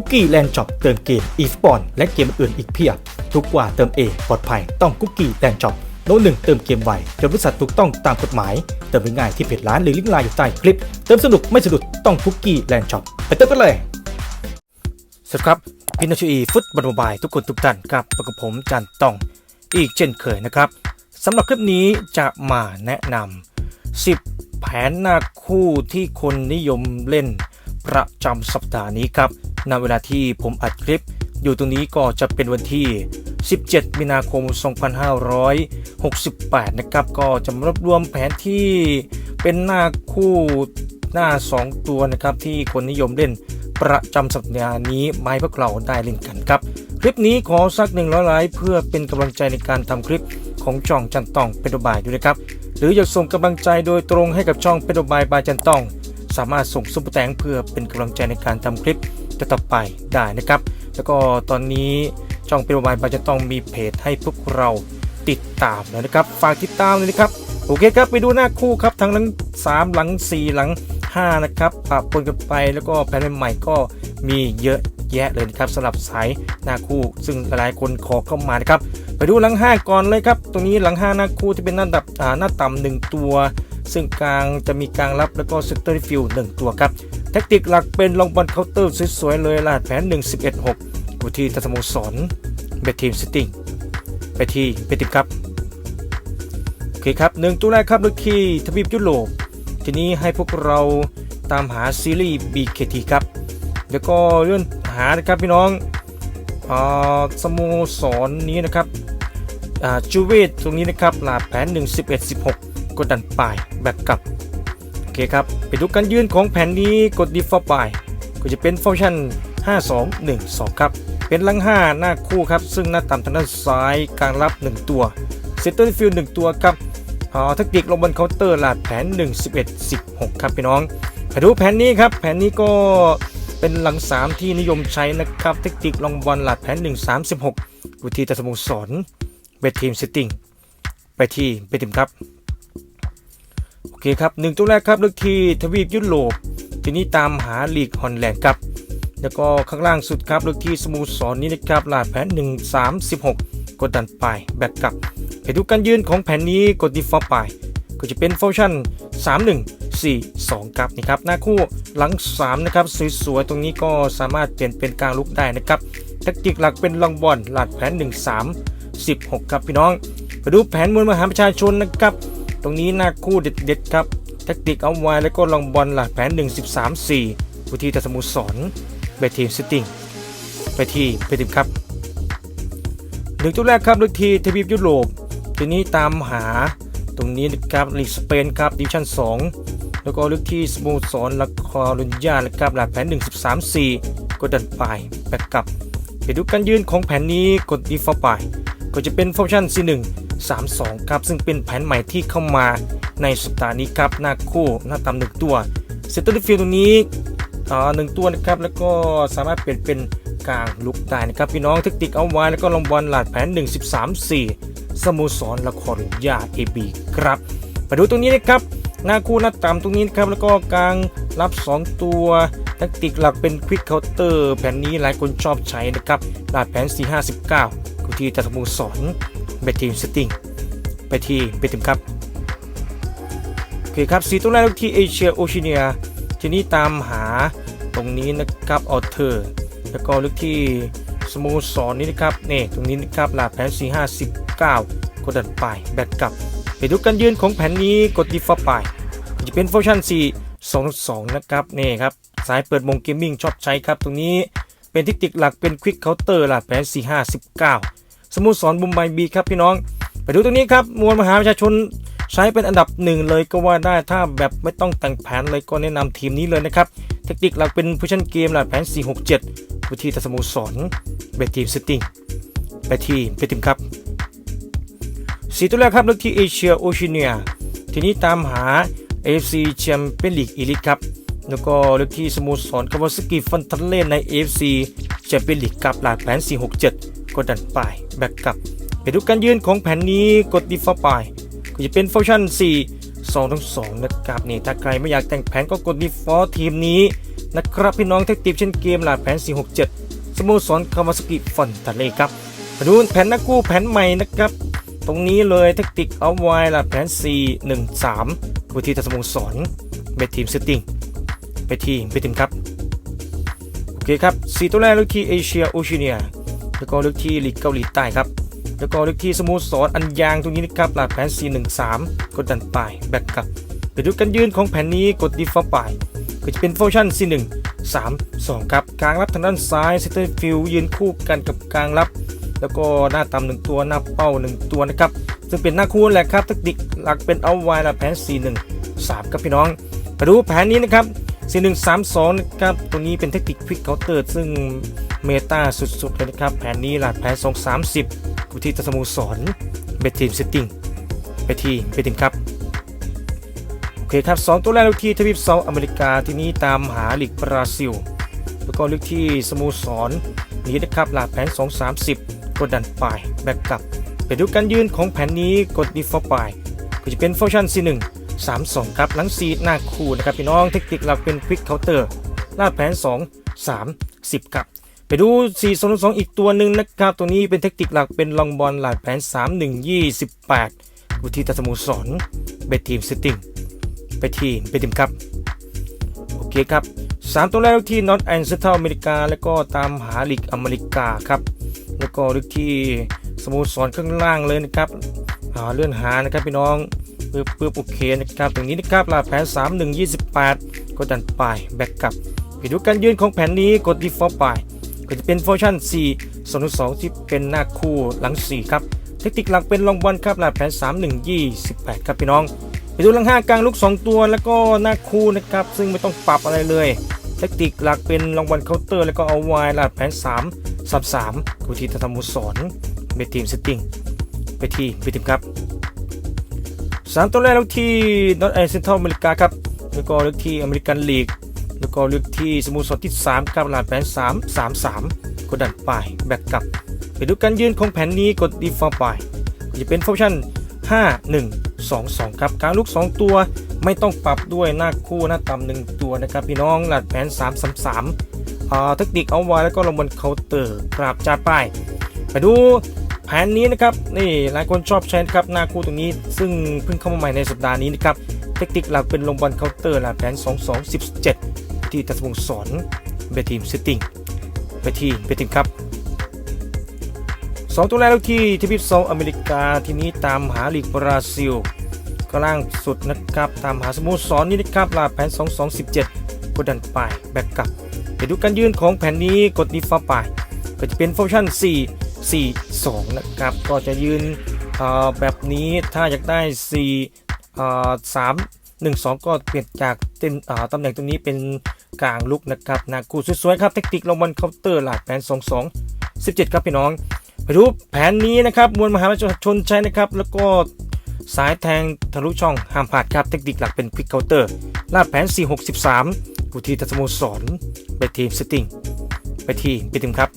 คุกกี้แลนด์ช็อปเติมเกมอีสปอนและเกมอื่นอีกเพียบ ทุกกว่าเติมเองปลอดภัยต้องคุกกี้แลนด์ช็อปโน้ตหนึ่งเติมเกมไวจนบริษัทถูกต้องตามกฎหมาย เติมง่ายที่เพจร้านหรือลิงก์ไลน์อยู่ใต้คลิป เติมสนุกไม่สะดุดต้องคุกกี้แลนด์ช็อปไปเติมกันเลยสวัสดีครับพี่นาชีฟุตบอลมบายทุกคนทุกท่านครับประกับผมจันตองอีกเช่นเคยนะครับสำหรับคลิปนี้จะมาแนะนำ10 แผนหน้าคู่ที่คนนิยมเล่นประจำสัปดาห์นี้ครับ ณเวลาที่ผมอัดคลิป อยู่ตรงนี้ก็จะเป็นวันที่ 17 มีนาคม 2568 นะครับ ก็จะมารวบรวมแผนที่เป็นหน้าคู่หน้า 2 ตัวนะครับ ที่คนนิยมเล่นประจำสัปดาห์นี้ไม้พวกเราได้เล่นกันครับ คลิปนี้ขอสักหนึ่งร้อยไลค์เพื่อเป็นกำลังใจในการทำคลิปของช่องจันตองเป็นบายด้วยนะครับ หรืออยากส่งกำลังใจโดยตรงให้กับช่องเป็นบายบายจันตอง สามารถส่งซุปเปอร์แตงเพื่อเป็นกำลังใจในการทำคลิป ต่อไปได้นะครับ แล้วก็ตอนนี้ช่องเป็นบายบายจันตองมีเพจให้พวกเราติดตามแล้วนะครับ ฝากติดตามเลยนะครับ โอเคครับ ไปดูหน้าคู่ครับทั้งหลัง 3 หลัง 4 หลัง 5 นะครับปะปนกันไปแล้วก็แผนใหม่ก็มีเยอะแยะเลยนะครับสำหรับสายหน้าคู่ซึ่งหลายคนขอเข้ามานะครับ ไปดูหลัง 5 ก่อนเลยครับ ตรงนี้หลัง 5 หน้าคู่ที่เป็นหน้าดับหน้าต่ำหนึ่งตัว ซึ่งกลางจะมีกลางรับแล้วก็เซนเตอร์ฟิลหนึ่งตัวครับ แท็กติกหลักเป็นลองบอลเคาน์เตอร์สวยๆเลยลาดแผน 116อยู่ที่ทัศโมสรเบททีมซิตติ้งไปที่เบททีมครับโอเคครับหนึ่งตัวแรกครับลูกคีทวีปยุโรปทีนี้ให้พวกเราตามหาซีรีส์ BKT ครับแล้วก็เลื่อนหานะครับพี่น้องอาสโมสรนี้นะครับอ่าจูเวตตรงนี้นะครับหลาดแผน 1 11 16 กดดันปลายแบกกลับ เคครับ ไปดูการยืนของแผนนี้กดดีฟอร์ปลายก็จะเป็นฟังก์ชัน 5212 ครับ เป็นลัง 5 หน้าคู่ครับ ซึ่งหน้าต่ำทางด้านซ้ายกลางรับ 1 ตัวเซตเตอร์ฟิลด์1ตัวครับอ่าแทคติกลงบนเคาน์เตอร์หลาดแผน 1 11 16 ครับพี่น้องไปดูแผนนี้ครับ แผนนี้ก็เป็นหลัง 3 ที่นิยมใช้นะครับแทคติกลงบอลหลาดแผน 1 36อยู่ที่ตะสโมสรเวททีมเซตติ้งไปที่เวททีมครับ โอเคครับหนึ่งตัวแรกครับเลือกที่ทวีปยุโรปทีนี้ตามหาลีกฮอลแลนด์ครับ แล้วก็ข้างล่างสุดครับเลือกที่สโมุสรนนี้นะครับลาดแผน1 36กดดันไปแบกกลับไปดูการยืนของแผนนี้กด default ไปก็จะเป็นฟังชั่น 3142ครับนี่ครับหน้าคู่หลัง 3 นะครับสวยๆตรงนี้ก็สามารถเปลี่ยนเป็นกลางลุกได้นะครับแทคติกหลักเป็นลองบอลหลัดแผน 13 16 ครับพี่น้อง ไปดูแผนมวลมหาประชาชนนะครับ รงนี้หน้าคู่เด็ดๆครับแทคติกเอาไว้แล้วก็ลองบอลหลัดแผน 1 13 4 วิธีตัดสมุสรเบทีมซิตติ้งไปทีไปทีมครับหนึ่งตัวแรกครับลือกทีทวีปยุโรปทีนี้ตามหาตรงนี้นะครับลีกสเปนครับดิวิชั่น 2 แล้วก็ลือกที่สโมสรละครลุนยานะครับหลักแผน 1 13 4 กดดันไปแบกกลับไปดูการยืนของแผนนี้กด default ไปก็จะเป็นฟังก์ชัน C1 32 ครับ ซึ่งเป็นแผนใหม่ที่เข้ามาในสัปดาห์นี้ครับ หน้าคู่หน้าต่ำหนึ่งตัวเซตเตอร์ฟิลตรงนี้อ่าหนึ่งตัวนะครับ แล้วก็สามารถเปลี่ยนเป็นกลางลุกได้นะครับพี่น้องเทคนิคเอาไว้แล้วก็ลองบอลหลาดแผน 1 13 4 สโมสรละครยาเอบีครับมาดูตรงนี้นะครับหน้าคู่หน้าต่ำตรงนี้นะครับแล้วก็กลางรับ 2 ตัวแทคติกหลักเป็นควิกเคาน์เตอร์แผนนี้หลายคนชอบใช้นะครับหลาดแผน 4 5 19กูที่จัสโมสร บทีมเซตติ้งไปที่เบทีมครับโอเคครับสีตัวแรกที่เอเชียโอชิเนียทีนี้ตามหาตรงนี้นะครับออเทอร์แล้วก็ลึกที่สโมสรนี้นะครับนี่ตรงนี้นะครับหลาแผน4 5 19กดดันไปแบกกลับ ไปดูการยืนของแผนนี้กดดีฟอไปจะเป็นฟังก์ชัน4 2 2 นะครับนี่ครับสายเปิดมงเกมมิ่งชอบใช้ครับ ตรงนี้เป็นเทคนิคหลักเป็นควิกเคาน์เตอร์หลาแผน4 5 19 สโมสรบุมไบบีครับพี่น้อง ไปดูตรงนี้ครับมวลมหาประชาชนใช้เป็นอันดับหนึ่งเลยก็ว่าได้ถ้าแบบไม่ต้องแต่งแผนเลยก็แนะนำทีมนี้เลยนะครับ เทคนิคหลักเป็นผู้ชันเกมหลักแผน 467 วิธีทัศโมสรเบทีมซิตติ้งไปที่เบทีมครับสีตัวแรกครับเลือกที่เอเชียโอเชียเนีย ทีนี้ตามหา AFC แชมเปี้ยนลีกอีลิทครับ แล้วก็เลือกที่สโมสรคาวาซากิฟันทันเล่นใน AFC แชมเปี้ยนลีกกับหลักแผน 467 กดดันไปแบกกลับไปดูการยืนของแผนนี้กดดีฟอไปก็จะเป็นฟังก์ชัน 4 2ทั้ง2นะครับนี่ถ้าใครไม่อยากแต่งแผนก็กด default ทีมนี้นะครับพี่น้องเทคนิคเช่นเกมหลาดแผน 467 สโมสรคาวาสกิฟอนทะเลครับมาดูแผนนักกู้แผนใหม่นะครับตรงนี้เลยเทคนิคเอาไว้หลาดแผน 413วิธีทัสโมสรเบทีมเซตติ้งไปทีมไปทีมครับโอเคครับสี่ตัวแรกลือกทีเอเชียโอเชียเนีย แล้วก็เลือกที่ลีกเกาหลีใต้ครับ แล้วก็เลือกที่สโมสรอันยางตรงนี้นะครับหลาดแผน 413 กดดันไปแบ็กครับไปดูกันยืนของแผนนี้กดดีฟอลไปก็จะเป็นฟังชัน C1 3 2 ครับกลางรับทางด้านซ้ายเซนเตอร์ฟิลยืนคู่กันกับกลางรับ แล้วก็หน้าต่ำหนึ่งตัวหน้าเป้าหนึ่งตัวนะครับซึ่งเป็นหน้าคู่แหละครับเทคนิคหลักเป็นเอาไว้ละแผน C1 3 ครับพี่น้องมาดูแผนนี้นะครับ C1 3 2 นะครับ ตัวนี้เป็นเทคนิคควิกเคาน์เตอร์ซึ่ง เมตาสุดๆเลยนะครับ แผนนี้หลักแผน 2 30กุที่ตะสโมุสรเบทีมเซตติ้งไปทีเบทีมครับ โอเคครับสองตัวแรกเลือกที่ทวีปเซาท์อเมริกาที่นี้ตามหาลีกบราซิล แล้วก็ลือกที่สโมุสรนี้นะครับหลาดแผน 230 กดดันไปแบ็กกลับไปดูการยืนของแผนนี้กดดีฟอไปก็จะเป็นฟังก์ชัน C1 32 ครับหลัง C หน้าคู่นะครับพี่น้องเทคนิคหลักเป็นควิกเคาน์เตอร์ลาดแผน 2 3 10 ครับ ไปดู 4 2 2 อีกตัวหนึ่งนะครับ ตัวนี้เป็นเทคนิคหลักเป็นลองบอลหลาดแผน 3 1 28วิธีตัดสโมุสรเบทีมเซตติ้งไปทีมไปทีมครับ โอเคครับสามตัวแรกที่นอตแอนด์เซนทรัลอเมริกา แล้วก็ตามหาลีกอเมริกาครับ แล้วก็ลึกที่สโมุสรข้างล่างเลยนะครับอ่าเลื่อนหานะครับพี่น้องปึ๊บปึ๊บโอเคนะครับตรงนี้นะครับลาแผน 3 1 28 กดดันไปแบ็กกลับไปดูการยืนของแผนนี้กดดีฟอลไป ก็จะเป็นฟังก์ชัน4 2 2ที่เป็นหน้าคู่หลัง 4 ครับ เทคนิคหลักเป็นลองบอลครับลาแผน 3 1 28 ครับพี่น้อง ไปดูหลังห้ากลางลูก 2 ตัวแล้วก็หน้าคู่นะครับ ซึ่งไม่ต้องปรับอะไรเลย เทคนิคหลักเป็นรางวัลเคาน์เตอร์แล้วก็เอาไว้ลาดแผน 3 3 3กูทีธรรมุสรเบทีมเซตติ้งไปที่ไปทีมครับสามตัวแรกลือกที่นอตแอนเซนทรัลอเมริกาครับแล้วก็ลือกที่อเมริกันลีก แล้วก็เลือกที่สมุทรสรที่3ครับลาดแผน 3 3 3 กดดันไปแบ็กกลับ ไปดูการยืนของแผนนี้กดดีฟอลไปจะเป็นฟังก์ชัน 5 1 2 2 ครับกางลูก 2 ตัวไม่ต้องปรับด้วยหน้าคู่หน้าต่ำหนึ่งตัวนะครับพี่น้องหลัดแผน 3 3 3อ่าเทคนิคเอาไว้แล้วก็ลงบนเคาน์เตอร์กราบจัดไปไปดูแผนนี้นะครับนี่หลายคนชอบใช้นะครับหน้าคู่ตรงนี้ ซึ่งเพิ่งเข้ามาใหม่ในสัปดาห์นี้นะครับเทคนิคหลักเป็นลงบอลเคาน์เตอร์หลัดแผน 2 2 17 ที่ตัสมงสอนเบทีมเซตติ้งไปที่เบทีมครับสองตัวแรกที่ทวีปเซอเมริกาทีนี้ตามหาลีกบราซิลก็ล่างสุดนะครับ ตามหาสโมสรนี่นะครับลาแผน 2217กดดันไปแบ็กกลับไปดูการยืนของแผนนี้กดดีฟ้าไปก็จะเป็นฟังก์ชัน 4 4 2 นะครับ ก็จะยืนแบบนี้ถ้าอยากได้4เอ่อ3 1 2 ก็เปลี่ยนจากเต็นเอ่อตำแหน่งตรงนี้เป็น กลางลุกนะครับนากูสวยๆครับเทคนิคลงบอลเคาน์เตอร์หลาดแผน 22 17 ครับพี่น้องไปดูแผนนี้นะครับมวลมหาประชาชนใช้นะครับแล้วก็สายแทงทะลุช่องห้ามพลาดครับเทคนิคหลักเป็นควิกเคาน์เตอร์ลาดแผน 463กุทีทัศโมสรไปทีมเซตติ้งไปทีไปทีมครับ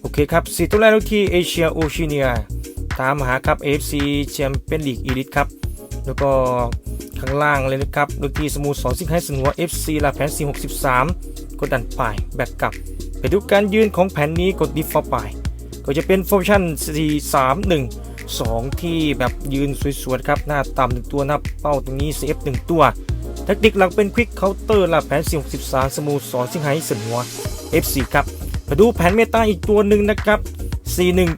โอเคครับสีตัวแรกที่เอเชียโอเชียเนียตามหาครับ AFC แชมเปี้ยนลีกอีลิทครับแล้วก็ ข้างล่างเลยนะครับลูกที่สโมุสรซิงไฮสนหัว FC ลาแผน463 กดดันไปแบ็กกลับ ไปดูการยืนของแผนนี้กดดีฟอลไปก็จะเป็นฟังก์ชัน4 3 1 2 ที่แบบยืนสวยๆครับ หน้าต่ำหนึ่งตัวหน้าเป้าตรงนี้ CF 1 ตัวแทคนิคหลักเป็นควิกเคาน์เตอร์ลาแผน463 สมูสอนซิงไฮสนหัว FC ครับมาดูแผนเมตาอีกตัวหนึ่งนะครับ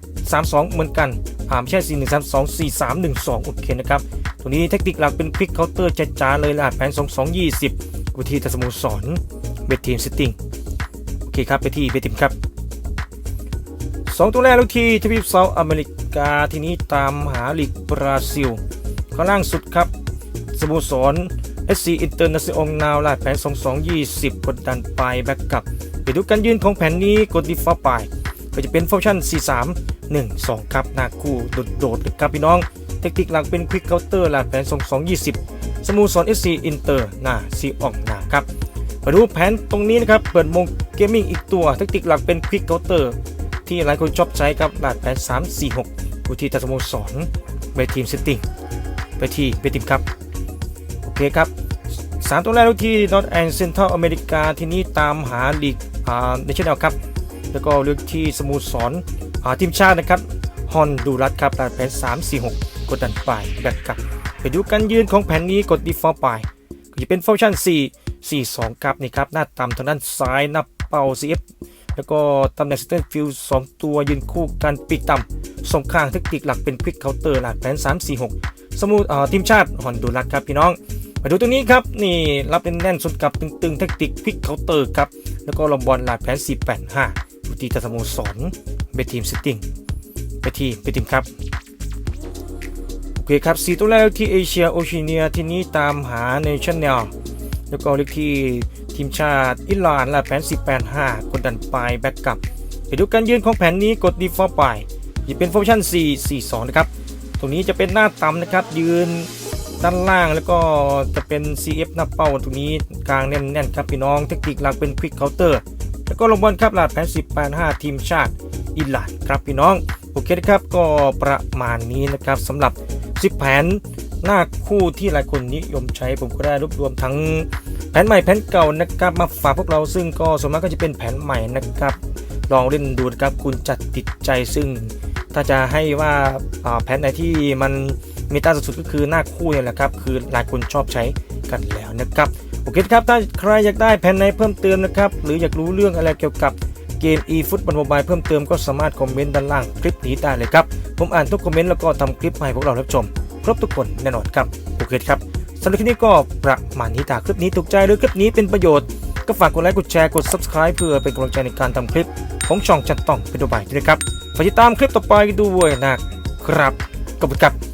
4132 เหมือนกันอ่านไม่ใช่ 4132 4312 โอเคนะครับ ตัวนี้เทคนิคหลักเป็นควิกเคาน์เตอร์จ้าๆเลยลาแผน 2220 วิธีทัศมูสอนเบททีมซิตติ้งโอเคครับไปที่เบททีมครับสองตัวแรกลูกที่ทวีปเซาท์อเมริกาทีนี้ตามหาลีกบราซิล ข้างล่างสุดครับ สโมสร SC International นาวลาดแผน 2220 กดดันไปแบ็กกลับ ไปดูการยืนของแผนนี้กดดีฟอลไปก็จะเป็นฟังก์ชัน 43 1 2 ครับหน้าคู่โดดๆครับพี่น้อง ทคนิคหลักเป็นควิกเคาน์เตอร์ลาดแผน 2220 สโมสร SC Inter หน้าซีออกน้าครับมาดูแผนตรงนี้นะครับ เปิดมงเกมมิ่งอีกตัวเทคนิคหลักเป็นควิกเคาน์เตอร์ที่หลายคนชอบใช้ครับลาดแผน 3 4 6ผู้ที่ตัดสโมสรไปทีมเซตติ้งไปที่ไปทีมครับ โอเคครับสามตัวแรกลูกที่ North and Central อเมริกาที่นี้ตามหาลีกอ่าในช่นครับ แล้วก็เลือกที่สโมุสรอ่าทีมชาตินะครับ ฮอนดูรัสครับลายแผน 3 4 6 กดดันไปแบกกลับ ไปดูการยืนของแผนนี้กด default ไปก็จะเป็นฟังก์ชัน 4 4 2ครับนี่ครับ หน้าต่ำทางด้านซ้ายหน้าเป้า CF แล้วก็ตำแหน่ง center field 2ตัวยืนคู่กันปีกต่ำส่งข้างเทคนิคหลักเป็นควิกเคาน์เตอร์หลักแผน 3 4 6 สมุดเอ่อทีมชาติฮอนดูรัสครับพี่น้องมาดูตรงนี้ครับนี่รับแน่นๆสุดกับตึงๆเทคนิคควิกเคาน์เตอร์ครับแล้วก็ลงบอลหลักแผน 485อยู่ที่ตะสโมสรเบทีมซิตติ้ง ไปทีไปทีมครับโอเคครับสีตัวแรกที่เอเชียโอชิเนียที่นี้ตามหาในชั้นแนลแล้วก็เลขที่ทีมชาติอิหร่านลาแผน485กดดันปลายแบ็กกลับไปดูการยืนของแผนนี้กด default ไปจะเป็นฟังก์ชัน4 4 2 นะครับ ตรงนี้จะเป็นหน้าต่ำนะครับ ยืนด้านล่างแล้วก็จะเป็น CF หน้าเป้าตรงนี้กลางแน่นๆครับพี่น้องเทคนิคหลักเป็น quick counter แล้วก็ลงบอลครับลาดแผน185 ทีมชาติอิหร่านครับพี่น้อง โอเคครับก็ประมาณนี้นะครับสำหรับ 10 แผนหน้าคู่ที่หลายคนนิยมใช้ผมก็ได้รวบรวมทั้งแผนใหม่แผนเก่านะครับมาฝากพวกเราซึ่งก็ส่วนมากก็จะเป็นแผนใหม่นะครับ ลองเล่นดูนะครับคุณจะติดใจซึ่ง ถ้าจะให้ว่าอ่าแผนไหนที่มันมีตาสุดๆก็คือหน้าคู่เนี่ยแหละครับคือหลายคนชอบใช้กันแล้วนะครับโอเคครับถ้าใครอยากได้แผนไหนเพิ่มเติมนะครับหรืออยากรู้เรื่องอะไรเกี่ยวกับ เกม e ฟุตบอลโมบายเพิ่มเติมก็สามารถคอมเมนต์ด้านล่างคลิปนี้ได้เลยครับ ผมอ่านทุกคอมเมนต์แล้วก็ทำคลิปให้พวกเรารับชม ครบทุกคนแน่นอนครับโอเคครับสำหรับคลิปนี้ก็ประมาณนี้ถ้าคลิปนี้ถูกใจหรือคลิปนี้เป็นประโยชน์ก็ฝากกดไลค์กดแชร์กด subscribe เพื่อเป็นกำลังใจในการทำคลิป ของช่องจันต้องเป็นตัวใหม่ด้วยครับฝากติดตามคลิปต่อไปด้วยนะครับขอบคุณครับ